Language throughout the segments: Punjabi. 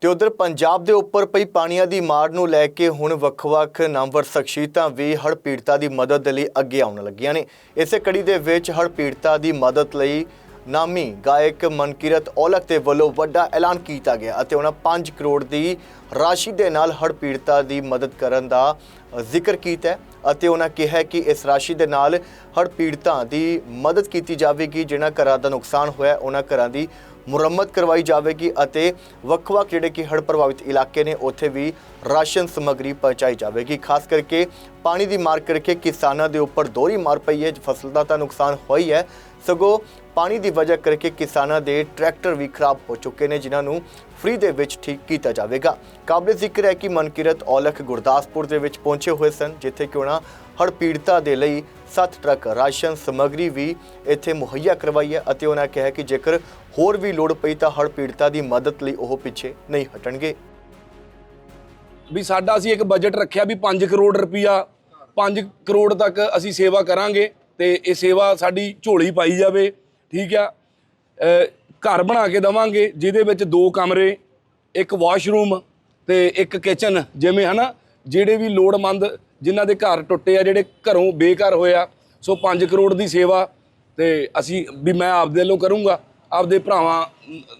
ਤੇ ਉਧਰ ਪੰਜਾਬ ਦੇ ਉੱਪਰ ਪਈ ਪਾਣੀਆਂ ਦੀ ਮਾਰ ਨੂੰ ਲੈ ਕੇ ਹੁਣ ਵੱਖ-ਵੱਖ ਨਾਮਵਰ ਸ਼ਖਸੀਅਤਾਂ ਵੀ ਹੜ੍ਹ ਪੀੜਤਾਂ ਦੀ ਮਦਦ ਦੇ ਲਈ ਅੱਗੇ ਆਉਣ ਲੱਗੀਆਂ ਨੇ। ਇਸੇ ਕੜੀ ਦੇ ਵਿੱਚ ਹੜ੍ਹ ਪੀੜਤਾਂ ਦੀ ਮਦਦ ਲਈ ਨਾਮੀ ਗਾਇਕ ਮਨਕੀਰਤ ਔਲਖ ਦੇ ਵੱਲੋਂ ਵੱਡਾ ਐਲਾਨ ਕੀਤਾ ਗਿਆ ਅਤੇ ਉਹਨਾਂ 5 ਕਰੋੜ ਦੀ ਰਾਸ਼ੀ ਦੇ ਨਾਲ ਹੜ੍ਹ ਪੀੜਤਾਂ ਦੀ ਮਦਦ ਕਰਨ ਦਾ ਜ਼ਿਕਰ ਕੀਤਾ ਹੈ ਅਤੇ ਉਹਨਾਂ ਕਿਹਾ ਕਿ ਇਸ ਰਾਸ਼ੀ ਦੇ ਨਾਲ ਹੜ੍ਹ ਪੀੜਤਾਂ ਦੀ ਮਦਦ ਕੀਤੀ ਜਾਵੇਗੀ, ਜਿਨ੍ਹਾਂ ਘਰਾਂ ਦਾ ਨੁਕਸਾਨ ਹੋਇਆ, ਉਹਨਾਂ ਘਰਾਂ ਦੀ ਮੁਰੰਮਤ ਕਰਵਾਈ ਜਾਵੇਗੀ ਅਤੇ ਵੱਖ-ਵੱਖ ਜਿਹੜੇ ਕਿ ਹੜ੍ਹ ਪ੍ਰਭਾਵਿਤ ਇਲਾਕੇ ਨੇ, ਉੱਥੇ ਵੀ ਰਾਸ਼ਨ ਸਮੱਗਰੀ ਪਹੁੰਚਾਈ ਜਾਵੇਗੀ। ਖਾਸ ਕਰਕੇ ਪਾਣੀ ਦੀ ਮਾਰ ਕਰਕੇ ਕਿਸਾਨਾਂ ਦੇ ਉੱਪਰ ਦੋਹਰੀ ਮਾਰ ਪਈ ਹੈ, ਫਸਲ ਦਾ ਤਾਂ ਨੁਕਸਾਨ ਹੋਈ ਹੈ। ਸਗੋਂ ਪਾਣੀ ਦੀ ਵਜ੍ਹਾ ਕਰਕੇ ਕਿਸਾਨਾਂ ਦੇ ਟਰੈਕਟਰ ਵੀ ਖਰਾਬ ਹੋ ਚੁੱਕੇ ਨੇ, ਜਿਨ੍ਹਾਂ ਨੂੰ ਫ੍ਰੀ ਦੇ ਵਿੱਚ ਠੀਕ ਕੀਤਾ ਜਾਵੇਗਾ। ਕਾਬਲੇ ਜ਼ਿਕਰ ਹੈ ਕਿ ਮਨਕਿਰਤ ਔਲਖ ਗੁਰਦਾਸਪੁਰ ਦੇ ਵਿੱਚ ਪਹੁੰਚੇ ਹੋਏ ਸਨ, ਜਿੱਥੇ ਕਿ ਉਹਨਾਂ ਹੜ੍ਹ ਪੀੜਤਾਂ ਦੇ ਲਈ 7 ਟਰੱਕ ਰਾਸ਼ਨ ਸਮੱਗਰੀ ਵੀ ਇੱਥੇ ਮੁਹੱਈਆ ਕਰਵਾਈ ਹੈ ਅਤੇ ਉਹਨਾਂ ਕਿਹਾ ਕਿ ਜੇਕਰ ਹੋਰ ਵੀ ਲੋੜ ਪਈ ਤਾਂ ਹੜ੍ਹ ਪੀੜਤਾਂ ਦੀ ਮਦਦ ਲਈ ਉਹ ਪਿੱਛੇ ਨਹੀਂ ਹਟਣਗੇ। ਵੀ ਸਾਡਾ ਅਸੀਂ ਇੱਕ ਬਜਟ ਰੱਖਿਆ ਵੀ 5 ਕਰੋੜ ਰੁਪਈਆ 5 ਕਰੋੜ ਤੱਕ ਅਸੀਂ ਸੇਵਾ ਕਰਾਂਗੇ ਤੇ ਇਹ ਸੇਵਾ ਸਾਡੀ ਝੋਲੀ ਪਾਈ ਜਾਵੇ, ਠੀਕ ਆ? ਘਰ ਬਣਾ ਕੇ ਦਵਾਂਗੇ, ਜਿਹਦੇ ਵਿੱਚ ਦੋ ਕਮਰੇ, ਇੱਕ ਵਾਸ਼ਰੂਮ ਤੇ ਇੱਕ ਕਿਚਨ ਜਿਵੇਂ ਹਨਾ? ਜਿਹੜੇ ਵੀ ਲੋੜਮੰਦ ਜਿਨ੍ਹਾਂ ਦੇ ਘਰ ਟੁੱਟੇ ਆ ਜਿਹੜੇ ਘਰੋਂ ਬੇਘਰ ਹੋਇਆ ਸੋ 5 ਕਰੋੜ ਦੀ ਸੇਵਾ ਤੇ ਅਸੀਂ ਵੀ ਮੈਂ ਆਪਦੇ ਵੱਲੋਂ ਕਰੂੰਗਾ ਆਪਦੇ ਭਰਾਵਾਂ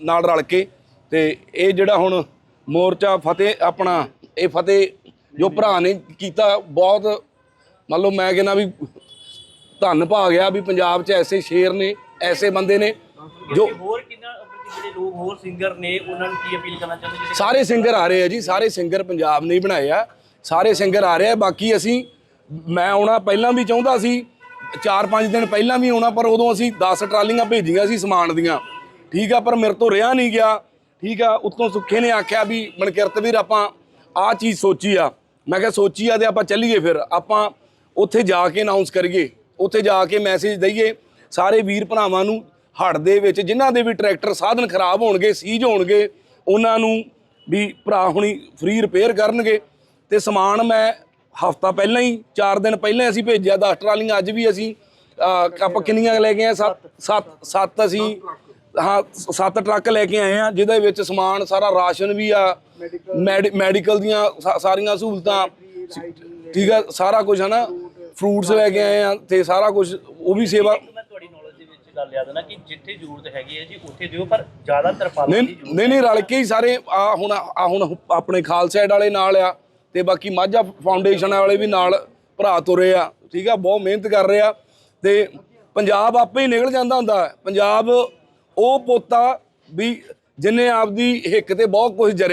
ਨਾਲ ਰਲ ਕੇ। ਤੇ ਇਹ ਜਿਹੜਾ ਹੁਣ ਮੋਰਚਾ ਫਤਿਹ ਆਪਣਾ ਇਹ ਫਤਿਹ ਜੋ ਭਰਾ ਨੇ ਕੀਤਾ ਬਹੁਤ ਮੰਨ ਲਓ ਮੈਂ ਕਹਿੰਦਾ ਵੀ ਧੰਨ ਭਾ ਗਿਆ ਵੀ ਪੰਜਾਬ 'ਚ ਐਸੇ ਸ਼ੇਰ ਨੇ ਐਸੇ ਬੰਦੇ ਨੇ ਜੋ ਹੋਰ ਕਿੰਨਾ ਜਿਹੜੇ ਲੋਕ ਹੋਰ ਸਿੰਗਰ ਨੇ ਉਹਨਾਂ ਨੂੰ ਕੀ ਅਪੀਲ ਕਰਨਾ ਚਾਹੁੰਦੇ? ਸਾਰੇ ਸਿੰਗਰ ਆ ਰਹੇ ਆ ਜੀ ਸਾਰੇ ਸਿੰਗਰ ਪੰਜਾਬ ਨੇ ਹੀ ਬਣਾਏ ਆ। ਸਾਰੇ ਸਿੰਗਰ ਆ ਰਹੇ ਆ, ਬਾਕੀ ਅਸੀਂ, ਮੈਂ ਆਉਣਾ ਪਹਿਲਾਂ ਵੀ ਚਾਹੁੰਦਾ ਸੀ 4-5 ਦਿਨ ਪਹਿਲਾਂ ਵੀ ਆਉਣਾ, ਪਰ ਉਦੋਂ ਅਸੀਂ 10 ਟਰਾਲੀਆਂ ਭੇਜੀਆਂ ਸੀ ਸਮਾਨ ਦੀਆਂ। ਠੀਕ ਆ, ਪਰ ਮੇਰੇ ਤੋਂ ਰਿਹਾ ਨਹੀਂ ਗਿਆ। ਠੀਕ ਆ, ਉਤੋਂ ਸੁੱਖੇ ਨੇ ਆਖਿਆ ਵੀ ਮਨਕਿਰਤ ਵੀਰ ਆਪਾਂ ਆਹ ਚੀਜ਼ ਸੋਚੀ ਆ। ਮੈਂ ਕਿਹਾ, ਸੋਚੀ ਆ ਤੇ ਆਪਾਂ ਚੱਲੀਏ ਫਿਰ। ਆਪਾਂ ਉੱਥੇ ਜਾ ਕੇ ਅਨਾਉਂਸ ਕਰੀਏ। ਉੱਥੇ ਜਾ ਕੇ ਮੈਸੇਜ ਦਈਏ। ਸਾਰੇ ਵੀਰ ਭਰਾਵਾਂ ਨੂੰ ਹੜ੍ਹ ਦੇ ਵਿੱਚ, ਜਿਨ੍ਹਾਂ ਦੇ ਵੀ ਟਰੈਕਟਰ ਸਾਧਨ ਖਰਾਬ ਹੋਣਗੇ ਸੀਜ ਹੋਣਗੇ, ਉਹਨਾਂ ਨੂੰ ਵੀ ਭਰਾ ਹੁਣੀ ਫ੍ਰੀ ਰਿਪੇਅਰ ਕਰਨਗੇ। ਤੇ ਸਮਾਨ ਮੈਂ ਹਫਤਾ ਪਹਿਲਾਂ ਹੀ 4 ਦਿਨ ਪਹਿਲਾਂ ਅਸੀਂ ਭੇਜਿਆ 10 ਟਰਾਲੀਆਂ ਅੱਜ ਵੀ ਅਸੀਂ ਆਪਾਂ ਕਿੰਨੀਆਂ ਲੈ ਕੇ ਆਏ? ਸੱਤ ਸੱਤ ਸੱਤ ਅਸੀਂ ਹਾਂ ਸ- ਸੱਤ ਟਰੱਕ ਲੈ ਕੇ ਆਏ ਆ ਜਿਹਦੇ ਵਿੱਚ ਸਮਾਨ ਸਾਰਾ ਰਾਸ਼ਨ ਵੀ ਆ ਮੈਡੀ- ਮੈਡੀਕਲ ਦੀਆਂ ਸਾਰੀਆਂ ਸਹੂਲਤਾਂ ਠੀਕ ਆ ਸਾਰਾ ਕੁਝ ਹੈ ਨਾ ਫਰੂਟਸ ਲੈ ਕੇ ਆਏ ਆ ਤੇ ਸਾਰਾ ਕੁਝ ਉਹ ਵੀ ਸੇਵਾ ਗੱਲ ਯਾਦ ਨਾ ਕਿ ਜਿੱਥੇ ਜ਼ਰੂਰਤ ਹੈਗੀ ਹੈ ਜੀ ਉੱਥੇ ਦਿਓ ਪਰ ਜ਼ਿਆਦਾ ਦੀ ਜ਼ਰੂਰਤ ਨਹੀਂ ਨਹੀਂ ਰਲ ਕੇ ਹੀ ਸਾਰੇ ਆ ਹੁਣ ਆ ਹੁਣ ਆਪਣੇ ਖਾਲਸਾ ਏਡ ਵਾਲੇ ਨਾਲ ਆ ਤੇ ਬਾਕੀ ਮਾਝਾ ਫਾਊਂਡੇਸ਼ਨ ਵਾਲੇ ਵੀ ਨਾਲ ਭਰਾ ਤੁਰੇ ਆ, ਠੀਕ ਆ, ਬਹੁਤ ਮਿਹਨਤ ਕਰ ਰਹੇ ਆ। ਤੇ ਪੰਜਾਬ ਆਪੇ ਹੀ ਨਿਕਲ ਜਾਂਦਾ ਹੁੰਦਾ ਪੰਜਾਬ ਉਹ ਪੋਤਾ ਵੀ ਜਿਨੇ ਆਪਦੀ ਹਿੱਕ ਤੇ ਬਹੁਤ ਕੁਝ ਜਰੇ